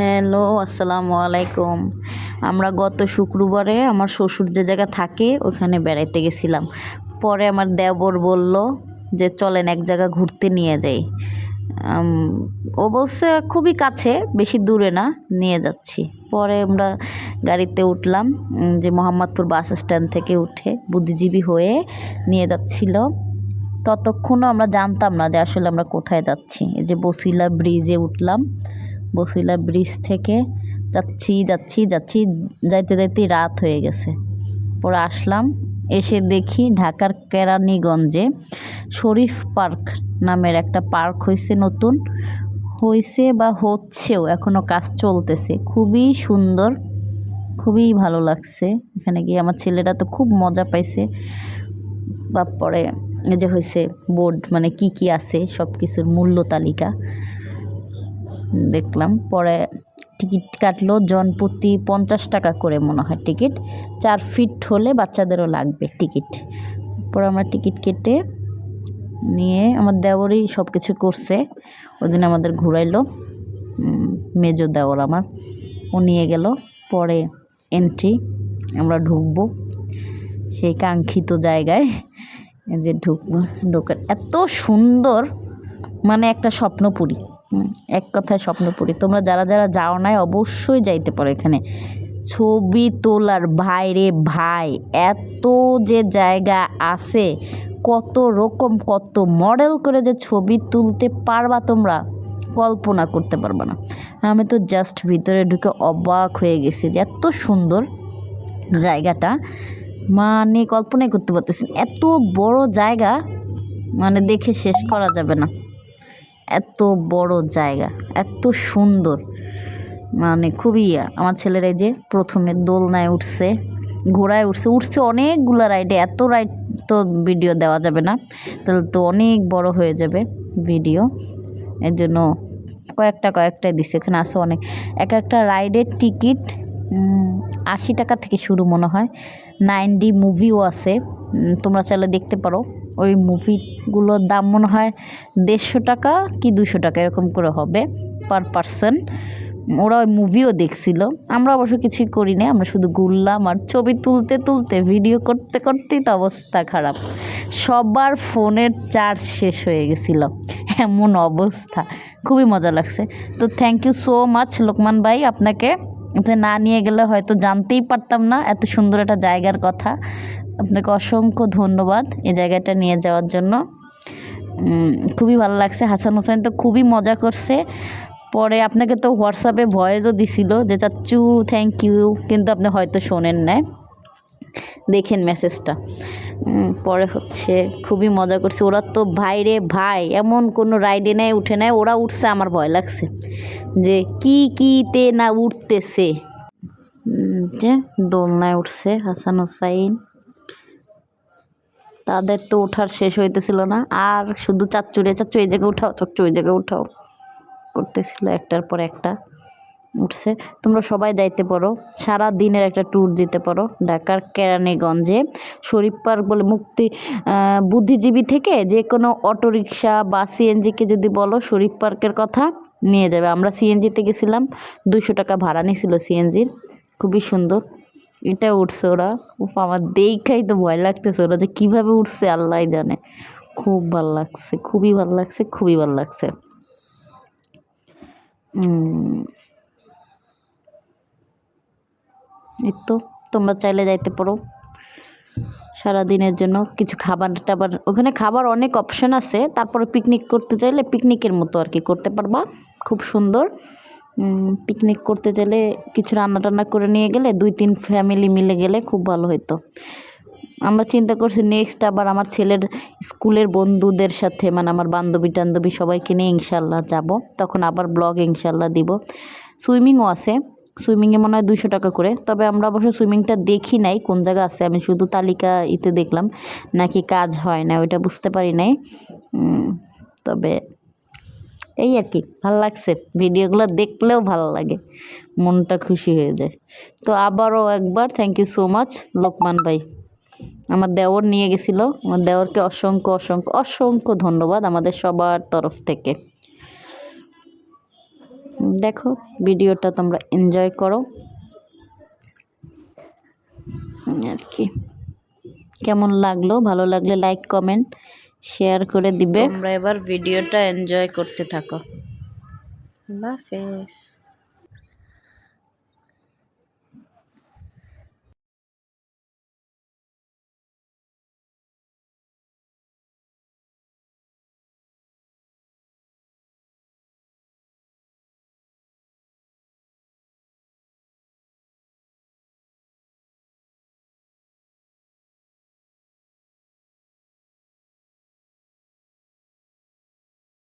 Hello, আসসালামু আলাইকুম। আমরা গত শুক্রবারে আমার শ্বশুর যে জায়গা থাকে, ওখানে বেড়াইতে গেছিলাম। পরে আমার দেবর বলল যে, চলেন এক জায়গা ঘুরতে নিয়ে যাই। ও বলছে, খুবই কাছে, বেশি দূরে না, নিয়ে যাচ্ছি। পরে আমরা গাড়িতে উঠলাম যে মোহাম্মদপুর বাস স্ট্যান্ড থেকে উঠে বুদ্ধিজীবী হয়ে নিয়ে যাচ্ছিল। ততক্ষণও আমরা জানতাম না যে, আসলে আমরা কোথায় যাচ্ছি। এই যে বসিলা ব্রিজে উঠলাম বসিলা ব্রিজ থেকে যাচ্ছি যাচ্ছি যাচ্ছি, যাইতে যাইতে রাত হয়ে গেছে। পরে আসলাম, এসে দেখি ঢাকার কেরানীগঞ্জে শরীফ পার্ক নামের একটা পার্ক হয়েছে নতুন। হয়েছে বা হচ্ছেও এখনও কাজ চলতেছে। খুবই সুন্দর, খুবই ভালো লাগছে। এখানে গিয়ে আমার ছেলেরা তো খুব মজা পাইছে। তারপরে যে হয়েছে বোর্ড মানে কি কি আছে সব কিছুর মূল্য তালিকা। দেখলাম। পরে টিকিট কাটলো জন প্রতি পঞ্চাশ টাকা করে মনে হয় টিকিট। চার ফিট হলে বাচ্চাদেরও লাগবে টিকিট। পরে আমরা টিকিট কেটে নিয়ে আমার দেওরই সব কিছু করছে। ওই দিন আমাদের ঘুরাইলো মেজো দেওর আমার। ও নিয়ে গেল, পরে এন্ট্রি আমরা ঢুকবো সেই কাঙ্ক্ষিত জায়গায়। যে ঢুকবো, ঢোকার এত সুন্দর মানে একটা স্বপ্নপুরী। এক কথায় স্বপ্নপুরী তোমরা যারা যারা যাও নাই, অবশ্যই যাইতে পারো এখানে। ছবি তোলার, ভাই রে ভাই, এত যে জায়গা আছে, কত রকম, কত মডেল করে যে ছবি তুলতে পারবা তোমরা, কল্পনা করতে পারবা না। আমি তো জাস্ট ভিতরে ঢুকে অবাক হয়ে গেছি যে এত সুন্দর জায়গাটা। মানে কল্পনাই করতে পারতেছি। এত বড় জায়গা মানে দেখে শেষ করা যাবে না। এত বড় জায়গা, এত সুন্দর। মানে খুবই আমার ছেলেরা যে প্রথমে দোলনায় উঠছে, ঘোড়ায় উঠছে উঠছে অনেকগুলো রাইডে এত রাইড তো ভিডিও দেওয়া যাবে না। তাহলে তো অনেক বড় হয়ে যাবে ভিডিও এর জন্য কয়েকটা কয়েকটাই দিচ্ছে এখানে আছে অনেক। এক একটা রাইডের টিকিট আশি টাকা থেকে শুরু মনে হয়। নাইন ডি মুভিও আছে। তোমরা চাইলে দেখতে পারো। ওই মুভিগুলোর দাম মনে হয় দেড়শো টাকা কি দুশো টাকা, এরকম করে হবে পার পারসন। ওরা ওই মুভিও দেখছিল। আমরা অবশ্য কিছুই করি না আমরা শুধু ঘুরলাম আর ছবি তুলতে তুলতে, ভিডিও করতে করতেই তো অবস্থা খারাপ। সবার ফোনের চার্জ শেষ হয়ে গেছিল। এমন অবস্থা। খুবই মজা লাগছে। তো thank you so much Lokman ভাই, আপনাকে। আপনি না নিয়ে গেলে হয়তো জানতেই পারতাম না, এত সুন্দর একটা জায়গার কথা। আপনাকে অসংখ্য ধন্যবাদ এই জায়গাটা নিয়ে যাওয়ার জন্য। খুবই ভালো লাগছে। হাসান হোসেন তো খুবই মজা করছে। পরে আপনাকে তো হোয়াটসঅ্যাপে ভয়েসও দিছিল যে, চাচ্চু থ্যাংক ইউ কিন্তু আপনি হয়তো শোনেন নাই। দেখেন মেসেজটা। পরে হচ্ছে খুবই মজা করছে। ওরা তো ভাই রে ভাই, এমন কোনো রাইডে নেয়, উঠে নেয়, ওরা উঠছে, আমার ভয় লাগছে। যে কি কিতে না উঠতেছে। যে দোলনায় উঠছে হাসান হোসাইন। তাদের তো ওঠার শেষ হইতেছিল না। আর শুধু চাচ্চুরে, চাচ্চু, এই জায়গায় উঠাও, চাচ্চু, ওই জায়গায় উঠাও। করতেছিল একটার পর একটা। উঠছে। তোমরা সবাই যাইতে পারো সারা দিনের একটা ট্যুর দিতে পারো ঢাকার কেরানীগঞ্জে। শরীফ পার্ক বলে মুক্তি বুদ্ধিজীবী থেকে যে কোনো অটোরিকশা বা সিএনজিকে যদি বলো শরীফ পার্কের কথা নিয়ে যাবে। আমরা সিএনজিতে গেছিলাম দুশো টাকা ভাড়া নিয়েছিল সিএনজির খুবই সুন্দর। এটা উঠছে ওরা। উফ, আমার দেখাই তো ভয় লাগতেছে ওরা যে কীভাবে উঠছে আল্লাহ জানে। খুব ভালো লাগছে, খুবই ভালো লাগছে, খুবই ভালো লাগছে উম, এই তো, তোমরা চাইলে যাইতে পারো। সারাদিনের জন্য কিছু খাবার টাবার। ওখানে খাবার অনেক অপশন আছে, তারপরে পিকনিক করতে চাইলে পিকনিকের মতো আর কি করতে পারবা। খুব সুন্দর। পিকনিক করতে চাইলে কিছু রান্না টান্না করে নিয়ে গেলে দুই তিন ফ্যামিলি মিলে গেলে খুব ভালো হতো আমরা চিন্তা করছি নেক্সট আবার আমার ছেলের স্কুলের বন্ধুদের সাথে মানে আমার বান্ধবী টান্ধবী সবাইকে নিয়ে ইনশাল্লাহ যাব। তখন আবার ব্লগ ইনশাল্লাহ দিব। সুইমিংও আছে। সুইমিংয়ে মনে হয় দুশো টাকা করে। তবে আমরা অবশ্য সুইমিংটা দেখি নাই কোন জায়গা আছে, আমি শুধু তালিকা ইতে দেখলাম। নাকি কাজ হয় না, ওইটা বুঝতে পারি নাই। তবে এই আর কি, ভালো লাগছে। ভিডিওগুলো দেখলেও ভালো লাগে, মনটা খুশি হয়ে যায়। তো আবারও একবার thank you so much Lokman ভাই। আমার দেওর নিয়ে গেছিল, আমার দেওরকে অসংখ্য অসংখ্য অসংখ্য ধন্যবাদ আমাদের সবার তরফ থেকে। দেখো, ভিডিওটা তোমরা এনজয় করো। আর কি। কেমন লাগল? ভালো লাগলে লাইক কমেন্ট শেয়ার করে দিবে। তোমরা এবার ভিডিওটা এনজয় করতে থাকো। আল্লাহ হাফেজ।